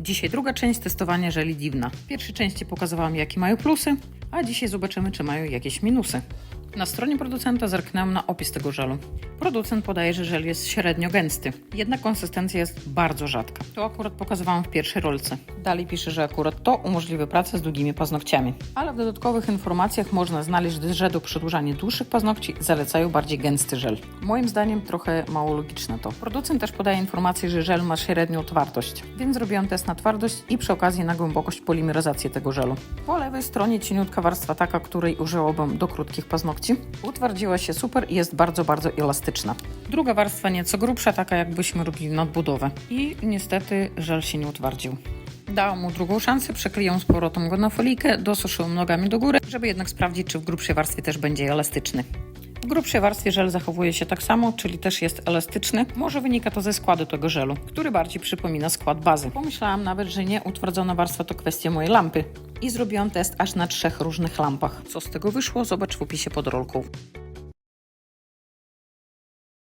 Dzisiaj druga część testowania żeli Divna. W pierwszej części pokazywałam jakie mają plusy, a dzisiaj zobaczymy czy mają jakieś minusy. Na stronie producenta zerknęłam na opis tego żelu. Producent podaje, że żel jest średnio gęsty, jednak konsystencja jest bardzo rzadka. To akurat pokazywałam w pierwszej rolce. Dalej pisze, że akurat to umożliwia pracę z długimi paznokciami. Ale w dodatkowych informacjach można znaleźć, że do przedłużania dłuższych paznokci zalecają bardziej gęsty żel. Moim zdaniem trochę mało logiczne to. Producent też podaje informację, że żel ma średnią twardość, więc zrobiłam test na twardość i przy okazji na głębokość polimeryzacji tego żelu. Po lewej stronie cieniutka warstwa taka, której użyłabym do krótkich paznokci. Utwardziła się super i jest bardzo, bardzo elastyczna. Druga warstwa nieco grubsza, taka jakbyśmy robili nadbudowę. I niestety żel się nie utwardził. Dałam mu drugą szansę, przekryję z powrotem go na folijkę, dosuszyłam nogami do góry, żeby jednak sprawdzić, czy w grubszej warstwie też będzie elastyczny. W grubszej warstwie żel zachowuje się tak samo, czyli też jest elastyczny. Może wynika to ze składu tego żelu, który bardziej przypomina skład bazy. Pomyślałam nawet, że nieutwardzona warstwa to kwestia mojej lampy. I zrobiłam test aż na trzech różnych lampach. Co z tego wyszło, zobacz w opisie pod rolką.